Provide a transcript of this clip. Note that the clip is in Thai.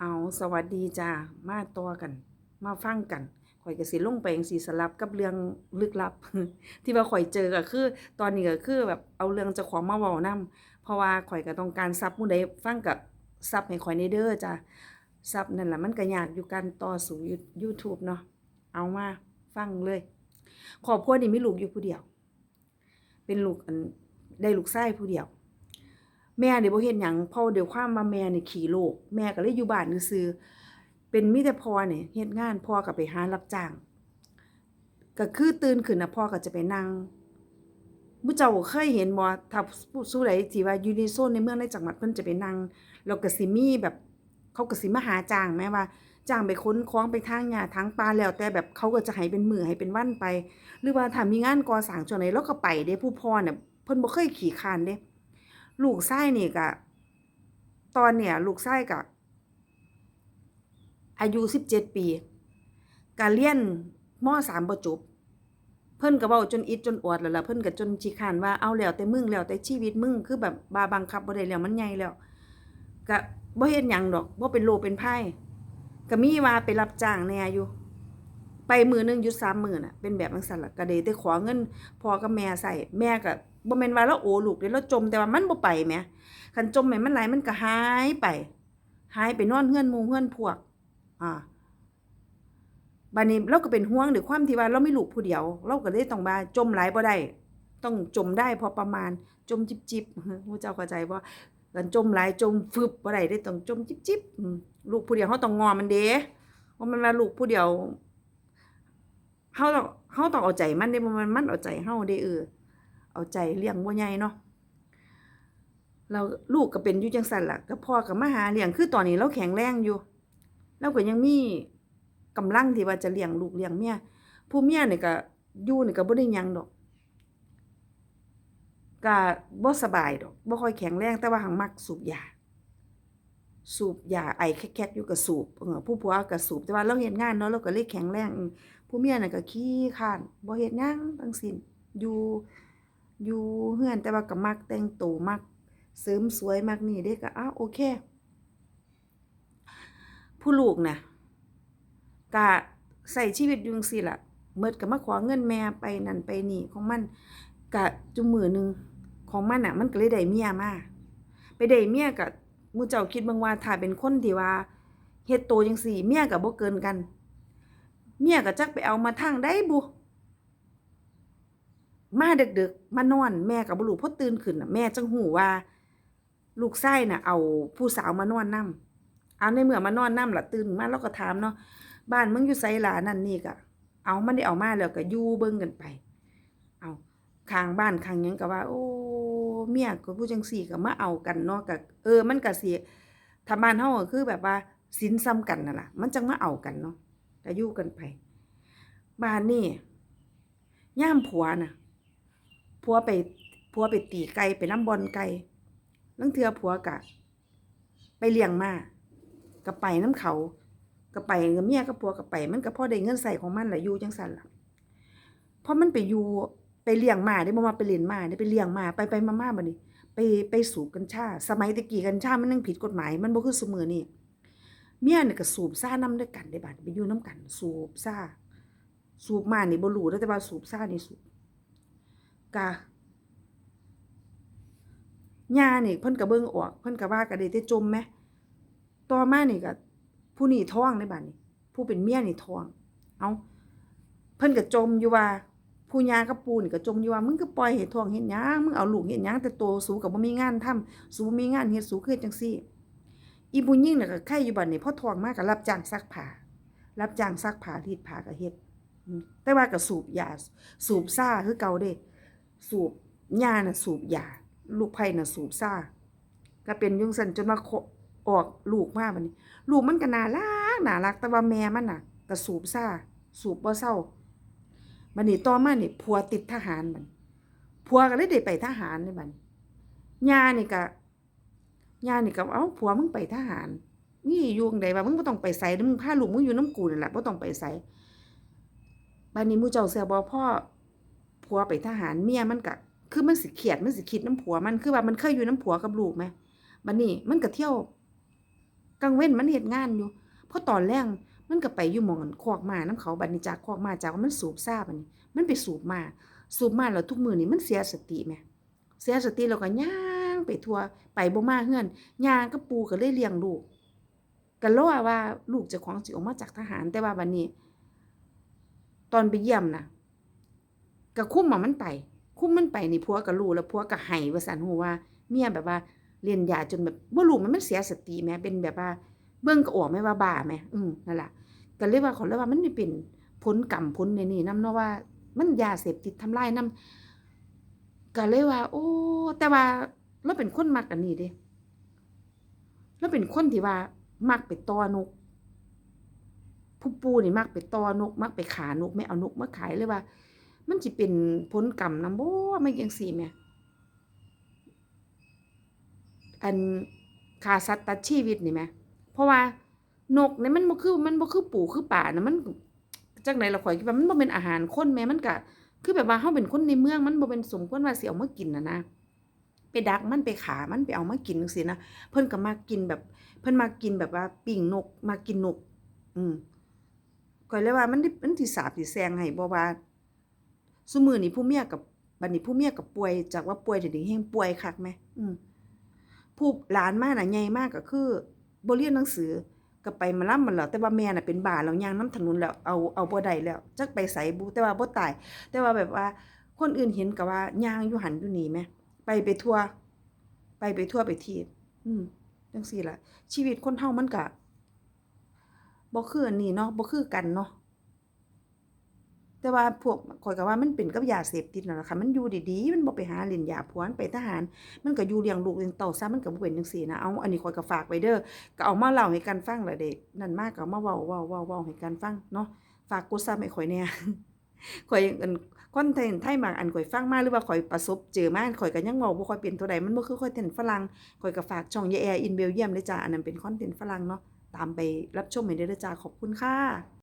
เอาสวัสดีจ้ามาต่อกัน มาฟังกันข่อยก็สิลงไปจังซี่สลับกับเรื่องลึกลับ ที่ว่าข่อยเจอก็คือ ตอนนี้ก็คือแบบเอาเรื่องจ้าของมาเว้านํเพราะว่าข่อยก็ต้องการซับผู้ใดฟังก็ซับให้ข่อยในเด้อจ้าซับนั่นแหละมันก็ยากอยู่การต่อสู่ YouTube เนาะเอามาฟังเลยครอบครัวนี่มีลูกอยู่ผู้เดียว เป็นลูกอันได้ลูกชายผู้เดียว แม่นี่บ่เฮ็ดหยังพราะเดี๋ยวความว่าแม่เนี่ขี้โลก แม่ก็เลยอยู่บ้านซื่อเป็นมีแต่พ่อนี่ยเฮ็ดงานพ่อก็ไปหารับจ้างก็คือตื่นขึ้นนะพ่อก็จะไปนั่งมุเจ้าเคยเห็นบ่ถ้าผู้สู้ใดที่ว่าอยู่ในโซนในเมืองในจังหวัดเพิ่นจะไปนั่งแล้วก็สิมีแบบเขาก็สิมาหาจ้างแม้ว่าจ้างไปค้นคว้างไปทางหญ้าทางปลาแล้ว แต่แบบเขาก็จะให้เป็นมือให้เป็นวันไป หรือว่าถ้ามีงานก่อสร้างช่วงไหนเราก็ไปเด้ผู้พ่อเนี่ยเพิ่นบ่เคยขี้คานเด้ ลูกไส้นี่ก็ตอนเนี่ยลูกไส้ก็อายุสิบเจ็ดปีกาเรียนมอสามประจบเพิ่นก็เว้าจนอิดจนอวดแล้วล่ะเพิ่นก็จนจิคานว่าเอาแล้วแต่มึงแล้วแต่ชีวิตมึงคือแบบบาบังคับบ่ได้แล้วมันใหญ่แล้วก็บ่เฮ็ดหยังดอกบ่เป็นโลเป็นไพ่ก็มีว่าไปรับจ้างแน่อยู่ ไปมือหนึงยุดสามมื้อน่ะเป็นแบบจังซั่นล่ะก็ได้แต่ขอเงินพอกับแม่ใส่แม่ก็บ่แม่นว่าเราโอลูกเด้เราจมแต่ว่ามันบ่ไปแหมคันจมแม่มันหลมันก็หายไป หายไปนอนเฮือนมูเฮือนพวก อ่าบัดนี้เราก็เป็นห่วงด้วยความที่ว่าเราไมีลูกผู้เดียว เราก็เลยต้องว่าจมหลายบ่ได้ต้องจมได้พอประมาณจมจิบๆผู้เจ้าเข้าใจบ่ากันจมหลายจมฟึบบ่ได้ได้ต้องจมจิบๆอืมลูกผู้เดียวเฮาต้องงอมันเด้ว่ามันว่าลูกผู้เดียว เฮาต้องเฮาต้องเอาใจมันเด้บ่ม่นมันเอาใจเฮาเด้เออ เอาใจเลี้ยงบ่ใหญ่เนาะเราลูกก็เป็นอยู่จังซั่นล่ะก็พ่อก็มาหาเลี้ยงคือตอนนี้เราแข็งแรงอยู่เราก็ยังมีกำลังที่ว่าจะเลี้ยงลูกเลี้ยงเมียผู้เมียนี่ก็อยู่นี่ก็บ่ได้ยังดอกก็บ่สบายดอกบ่ค่อยแข็งแรงแต่ว่าหังมักสูบยา สูบยาไอแคกๆอยู่ก็สูบผู้ผัวก็สูบแต่ว่าเราเฮ็ดงานเนาะเราก็เลยแข็งแรงผู้เมียน่ะก็ขี้คร้านบ่เฮ็ดหยังทั้งสิ้นอยู่อยู่เฮือนแต่ว่าก็มักแต่งตัวมักเสริมสวยมักนี่เด้ก็อ้าวโอเค ผู้ลูกน่ะก็ใช้ชีวิตอยู่จังซี่ล่ะเมิดก็มาขอเงินแม่ไปนั่นไปนี่ของมันก็จุมือหนึ่งของมันน่ะ มันก็เลยได้เมียมาไปได้เมียก็ห มู่เจ้าคิดเบิ่งว่าถ้าเป็นคนที่ว่าเฮ็ดโตจังซี่ เมียก็บบ่เกินกัน เมียก็จักไปเอามาทางใดบุมาดึกๆมานอน แม่ก็บ,บ่รู้พอตื่นขึ้นน่ะแม่จังหูว่า ลูกชายน่ะ เอาผู้สาวมานอนนํเอาในเมื่อมานอนนํล่ะตื่นมาเราก็ถามเนาะบ้านมึงอยู่ไสล่ะนั่นนี่ก็เอามันได้เอามาแล้วก็อยู่เบิ่งกันไป เอาข้างบ้านข้างยังก็ว่า โอ้ เมียก็ผู้จังซี่ก็มาเอากันเนาะก็เออ มันก็สิถ้าบ้านเฮาก็คือแบบว่าศีลซ้ำกันนั่นล่ะ มันจังมาเอากันเนาะก็อยู่กันไปบ้านนี่ย่ามผัวน่ะผัวไปผัวไปตีไก่ไปน้ำบอลไก่ลังเทือผัวกะ ไปเลี้ยงมาก็ไปน้ำเขาก็ไปกับเมียกับผัวก็ไป มันก็พ่อได้เงินใส่ของมันแหละอยู่จังซั่นล่ะเพราะมันไปอยู่ ไปเลี้ยงมาได้บ่มาไปเล่นมาได้ไปเลี้ยงมาไปไปมาๆบัดนี้ ไปไปสูบกัญชา สมัยตะกี้กัญชามันยังผิดกฎหมาย มันบ่คือซุมื้อนี้เมียนี่ก็สูบซ่านํด้วยกันได้บัดไปอยู่นํกัน สูบซ่าสูบมานี่บ่รู้เด้อแต่ว่าสูบซ่านี่สูบกะย่านี่เพิ่นก็เบิ่งออกเพิ่นก็ว่าก็ได้แต่จมแมต่อมานี่ก็ผู้นี้ท้องในบัดนี้ ผู้เป็นเมียนี่ท้อง เอาเพิ่นก็จมอยู่ว่า ผู้ยากับปูนี่ก็จมอยู่ว่ามึงก็ปล่อยให้ท้องเฮ็ดหยังมึงเอาลูกเฮ็ดหยังแต่โตสูก็บ่มีงานทำสูบ่มีงานเฮ็ดสูคือเฮ็ดจังซี่ อีผู้หญิงน่ะก็ไข่อยู่บัดนี้พ่อทองมากก็รับจ้างซักผ้ารับจ้างซักผ้ารีดผ้าก็เฮ็ดแต่ว่าก็สูบยาสูบซ่าคือเก่าเด้ สูบยาน่ะสูบยาลูกไผ่น่ะสูบซ่าก็เป็นยุ่งซั่นจนว่าโคออกลูกมากบัดนี้ ลูกมันก็น่ารักน่ารักแต่ว่าแม่มันน่ะก็สูบซ่าสูบบ่เศร้า บัดนี้ต่อมานี่ผัวติดทหารบัดผัวก็เลยได้ไปทหารในบันี้ยานี่ก็ยานี่ก็เอ้าผัวมึงไปทหาร นี่ยู่งใดว่ามึงบ่ต้องไปไสเด้อมึงพาลูกมึงอยู่นํกูนั่แหละบ่ต้องไปไสบัดนี้มูเจ้าเชื่อบ่พ่อผัวไปทหารเมียมันก็คือมันสิเคียดมันสิคิดน้ำผัวมันคือว่ามันเคยอยู่น้ำผัวกับลูกไหมบัดนี้มันก็เที่ยวกลางเว้นมันเฮ็ดงานอยู่เพอตอนแรง มันก็ไปอยู่หมองอันคอกมานํเขาบัดนี้จากคอกมาจากว่ามันสูบซาบัดนี้ มันไปสูบมา สูบมาแล้วทุกมือนี่มันเสียสติแหมเสียสติแล้วก็ย่างไปทั่วไปบ่มาเฮือนย่างกับปู่ก็เลยเลี้ยงลูกก็รอว่าลูกจ้าของสิออกมาจากทหารแต่ว่าบัดนี้ ตอนไปเยี่ยมนะก็คุ้มมันไป คุ้มมันไปนี่ผัวก็รู้แล้วผัวก็ให้ว่าซั่นฮู้ว่า เมียแบบว่าเล่นยาจนแบบบ่รู้มันมันเสียสติแหมเป็นแบบว่าเบิ่งก็ออกแม่ว่าบ้าแหมอืมนั่นแหละ ก็เลยว่าเขาเลยว่ามันนี่เป็นผลกรรมผลในนี่นำเนาะว่า มันยาเสพติดทำลายนำก็เลยว่า โอ้ แต่ว่าเราเป็นคนมักอันนี้เด้เราเป็นคนที่ว่ามักไปตอนกผู้ปูนี่มักไปตอนก มักไปขานก ไม่เอานกมาขายเลยว่า มันสิเป็นผลกรรมนำบ่ไมันจังซี่แหมอันฆ่าสัตว์ตัดชีวิตนี่แหมเพราะว่า นกนี่มันบ่คือมันบ่คือปูคือป่านะมันจังได๋ล่ะข่อยคิดว่ามันบ่แม่นอาหารคนแหมมันก็คือแบบว่าเฮาเป็นคนในเมืองมันบ่แม่นสมควรว่าสิเอามากินน่ะนะไปดักมันไปขามันไปเอามากินจังซี่นะเพิ่นก็มักกินแบบ เพิ่นมักกินแบบว่าปิ้งนกมักกินนก อืมข้อยเลยว่ามันมันสิสาปสิแซงให้บ่ว่าซุมื้อนี้ผู้เมียกับบัดนี้ผู้เมียก็ป่วยจากว่าป่วยเดี๋ยวนี้งป่วยคักแหมอืมผู้หลานมาน่ะใหญ่มากก็คือบ่เรียนหนังสือ ก็ไปมาล่ำมันแล้ว แต่ว่าแม่น่ะเป็นบาแล้วยางน้ำถนนแล้วเอาเอาบ่ได้แล้วจักไปใส่บูแต่ว่าบ่ตาย แต่ว่าแบบว่าคนอื่นเห็นก็ว่ายางอยู่หันอยู่นี่แหมไปไปทั่ว ไปไปทั่วไปทีอืมจังซี่ล่ะ ชีวิตคนเฮามันก็บ่คืออันนี้เนาะบ่คือกันเนาะ แต่ว่าพวกข้อยก็ว่ามันเป็นกับยาเสพติดนั่นล่ะค่ะมันอยู่ดีๆมันบ่ไปหาเล่นยาผวนไปทหาร มันก็อยู่เลี้ยงลูกเลี้ยงเต้าซะมันก็บ่เป็นจังซี่นะเอาอันนี้ข้อยก็ฝากไว้เด้อก็เอามาเล่าให้กันฟังล่ะเด้นั่นมาก็เอามาเว้าเว้าเว้าเว้าให้กันฟังเนาะฝากกดซับให้ข้อยแน่ข้อยอันคอนเทนต์ไทยบางอันข้อยฟังมาหรือว่าข้อยประสบเจอมาข้อยก็ยังเว้าบ่ค่อยเป็นเท่าใดมันบ่คือคอนเทนต์ฝรั่งข้อยก็ฝากช่อง Ye Air in Belgium เด้อจ้าอันนั้นเป็นคอนเทนต์ฝรั่งเนาะตามไปรับชมให้ได้เด้อจ้าขอบคุณค่ะ